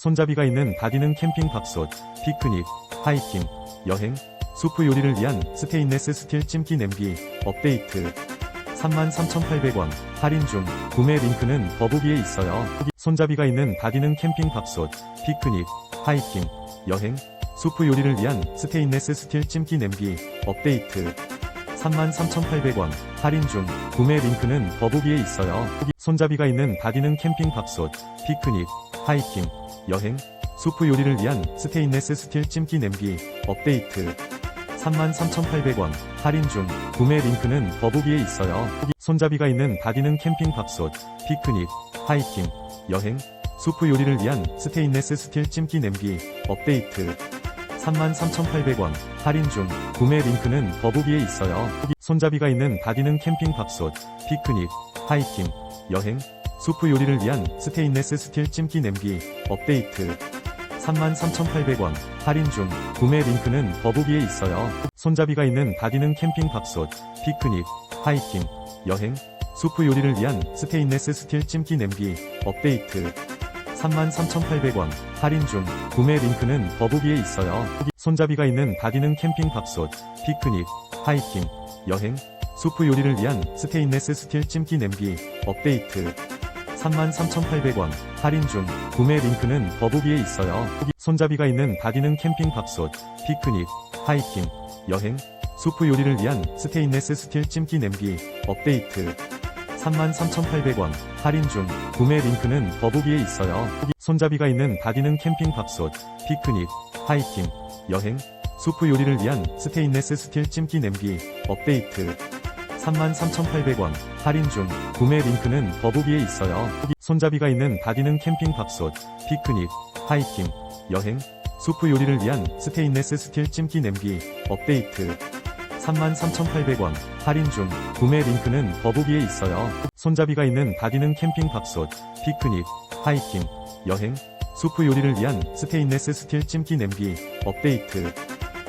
손잡이가 있는 다디능 캠핑 밥솥, 피크닉, 하이킹, 여행, 수프 요리를 위한 스테인레스 스틸 찜기 냄비, 업데이트. 33,800원, 할인 중, 구매 링크는 더보기에 있어요. 손잡이가 있는 다디능 캠핑 밥솥, 피크닉, 하이킹, 여행, 수프 요리를 위한 스테인레스 스틸 찜기 냄비, 업데이트. 33,800원, 할인 중, 구매 링크는 더보기에 있어요. 손잡이가 있는 다디능 캠핑 밥솥, 피크닉, 하이킹, 여행, 수프 요리를 위한 스테인레스 스틸 찜기 냄비, 업데이트. 33,800원, 할인 중, 구매 링크는 더보기에 있어요. 손잡이가 있는 다디능 캠핑 밥솥, 피크닉, 하이킹, 여행, 수프 요리를 위한 스테인레스 스틸 찜기 냄비, 업데이트. 33,800원, 할인 중, 구매 링크는 더보기에 있어요. 손잡이가 있는 다디능 캠핑 밥솥, 피크닉, 하이킹, 여행, 수프 요리를 위한 스테인레스 스틸 찜기 냄비, 업데이트. 33,800원, 할인 중, 구매 링크는 더보기에 있어요. 손잡이가 있는 다디능 캠핑 밥솥, 피크닉, 하이킹, 여행, 수프 요리를 위한 스테인레스 스틸 찜기 냄비, 업데이트. 33,800원, 할인 중, 구매 링크는 더보기에 있어요. 손잡이가 있는 다디능 캠핑 밥솥, 피크닉, 하이킹, 여행, 수프 요리를 위한 스테인레스 스틸 찜기 냄비, 업데이트. 33,800원, 할인 중, 구매 링크는 더보기에 있어요. 손잡이가 있는 다디능 캠핑 밥솥, 피크닉, 하이킹, 여행, 수프 요리를 위한 스테인레스 스틸 찜기 냄비, 업데이트. 33,800원, 할인 중, 구매 링크는 더보기에 있어요. 손잡이가 있는 다디능 캠핑 밥솥, 피크닉, 하이킹, 여행, 수프 요리를 위한 스테인레스 스틸 찜기 냄비, 업데이트. 33,800원, 할인 중, 구매 링크는 더보기에 있어요. 손잡이가 있는 다디능 캠핑 밥솥, 피크닉, 하이킹, 여행, 수프 요리를 위한 스테인레스 스틸 찜기 냄비, 업데이트. 33,800원, 할인 중, 구매 링크는 더보기에 있어요. 손잡이가 있는 다디능 캠핑 밥솥, 피크닉, 하이킹, 여행, 수프 요리를 위한 스테인레스 스틸 찜기 냄비, 업데이트.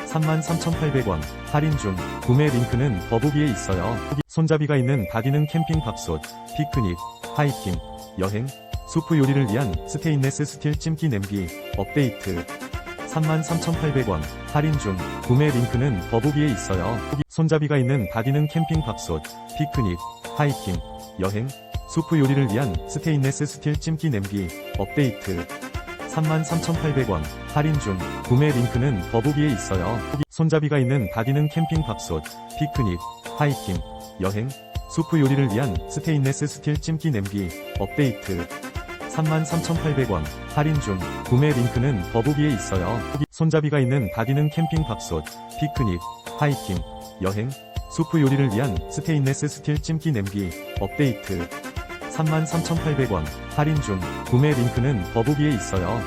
33,800원, 할인 중, 구매 링크는 더보기에 있어요. 손잡이가 있는 다디능 캠핑 밥솥, 피크닉, 하이킹, 여행, 수프 요리를 위한 스테인레스 스틸 찜기 냄비, 업데이트. 33,800원, 할인 중, 구매 링크는 더보기에 있어요. 손잡이가 있는 다디능 캠핑 밥솥, 피크닉, 하이킹, 여행, 수프 요리를 위한 스테인레스 스틸 찜기 냄비, 업데이트. 33,800원, 할인 중, 구매 링크는 더보기에 있어요. 손잡이가 있는 다디능 캠핑 밥솥, 피크닉, 하이킹, 여행, 수프 요리를 위한 스테인레스 스틸 찜기 냄비, 업데이트. 33,800원, 할인 중, 구매 링크는 더보기에 있어요. 손잡이가 있는 다디능 캠핑 밥솥, 피크닉, 하이킹, 여행, 수프 요리를 위한 스테인레스 스틸 찜기 냄비, 업데이트. 33,800원, 할인 중, 구매 링크는 더보기에 있어요.